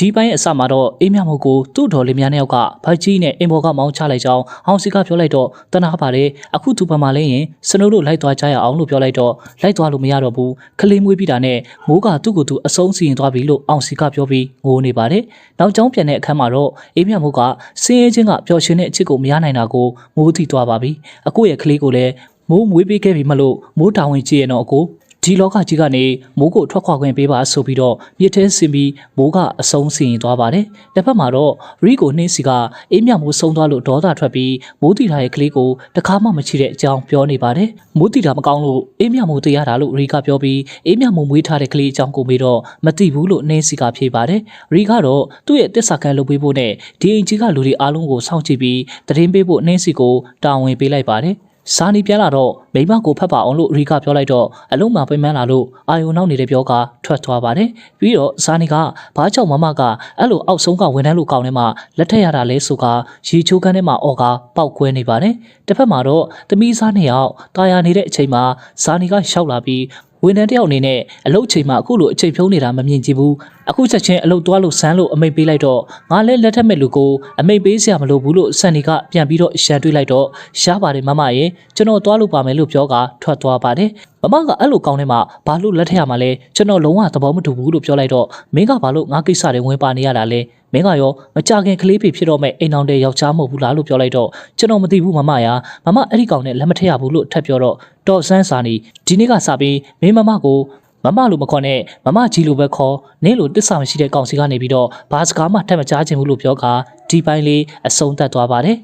ဒီပိုင်းအစမှာတော့အေးမြမို့ကိုသူ့တော်လေးများနှစ်ယောက်ကဘိုက်ကြီးနဲ့အင်ဘော်ကမောင်းချလိုက်ကြောင်းအောင်စီကပြောလိုက်တော့တနာပါတယ်အခုသူ့ဘက်မှာလဲရင်စနိုးတို့လိုက်သွားကြရအောင်လို့ပြောလိုက်တော့လိုက်သွားလို့မရတော့ဘူးခလေးမွေးပြီးတာနဲ့မိုးကသူ့ကိုယ်သူအဆုံးစီရင်သွားပြီလို့အောင်စီကပြောပြီးငိုနေပါတယ်နောက်ကျောင်းပြန်တဲ့အခန်းမှာတော့အေးမြမို့ကစင်းရဲချင်းကပျော်ရွှင်တဲ့အချစ်ကိုမရနိုင်တာကိုမိုးသိသွားပါပြီအခုရဲ့ကလေးကိုလည်းမိုးမွေးပေးခဲ့ပြီမလို့မိုးတောင်ဝင်ကြည့်ရတော့အကို ဒီလောကကြီးကနေမိုးကိုထွက်ခွာခွင့်ပေးပါဆိုပြီးတော့မြစ်ထဲဆင်းပြီးမိုးကအဆုံးစီရင်သွားပါတယ်။တစ်ဖက်မှာတော့ရီကိုနှင်းစီကအေးမြမိုးဆုံးသွားလို့ဒေါသထွက်ပြီးမိုးတီတာရဲ့ကလေးကိုတခါမှမချီတဲ့အကြောင်းပြောနေပါတယ်။မိုးတီတာမကောင်းလို့အေးမြမိုးတရားတာလို့ရီကပြောပြီးအေးမြမိုးမွေးထားတဲ့ကလေးအကြောင်းကိုမေးတော့မသိဘူးလို့နှင်းစီကဖြေပါတယ်။ရီကတော့သူ့ရဲ့တစ္ဆာကန်လုပ်ပေးဖို့နဲ့ဒီအင်ကြီးကလူတွေအားလုံးကိုစောင့်ကြည့်ပြီးတရင်ပေးဖို့နှင်းစီကိုတာဝန်ပေးလိုက်ပါတယ်။ စာနီပြန်လာတော့မိမကိုဖတ်ပါအောင်လို့ရီကပြောလိုက်တော့အလုံးမပိမ့်မှန်းလာလို့အာယုံနောက်နေတဲ့ပြောကထွက်သွားပါတယ်ပြီးတော့စာနီကဘာကြောင့်မမကအဲ့လိုအောက်ဆုံးကဝန်ထမ်းလူကောင်းထဲမှာလက်ထက်ရတာလဲဆိုကရေချိုးခန်းထဲမှာအော်ကပောက်ကွဲနေပါတယ်တစ်ဖက်မှာတော့သမီးစားနှစ်ယောက်တာယာနေတဲ့အချိန်မှာစာနီကရှောက်လာပြီးဝန်ထမ်းတယောက်အနေနဲ့အလုပ်ချိန်မှာအခုလိုအချိန်ဖြုံးနေတာမမြင်ကြည့်ဘူးအခုချက်ချင်းအလုပ်သွားလို့ဆန်းလို့အမိတ်ပေးလိုက်တော့ငါလည်းလက်ထက်မဲ့လူကိုအမိတ်ပေးစရာမလိုဘူးလို့စန်နီကပြန်ပြီးတော့ရှန်တွေးလိုက်တော့ရှားပါတယ်မမရဲ့ကျွန်တော်သွားလို့ပါမယ်လို့ပြောကထွက်သွားပါတယ်မမကအဲ့လိုကောင်းနေမှဘာလို့လက်ထက်ရမှာလဲကျွန်တော်လုံးဝသဘောမတူဘူးလို့ပြောလိုက်တော့မင်းကဘာလို့ငါကိစ္စတွေဝင်ပါနေရတာလဲမင်းကရောမကြခင်ကလေးဖေဖြစ်တော့မဲ့အိမ်အောင်တဲ့ယောက်ျားမဟုတ်ဘူးလားလို့ပြောလိုက်တော့ကျွန်တော်မသိဘူးမမရာမမအဲ့ဒီကောင်နဲ့လက်မထက်ရဘူးလို့ထပ်ပြောတော့တော့ဆန်းစာနီဒီနေ့ကစပြီးမင်းမမကိုမမလိုမခေါ်နဲ့မမကြီးလိုပဲခေါ်နင်းလိုတစ္ဆာမရှိတဲ့ကောင်စီကနေပြီးတော့ဘာစကားမှထပ်မကြားချင်ဘူးလို့ပြောကဒီပိုင်းလေးအဆုံးသတ်သွားပါတယ်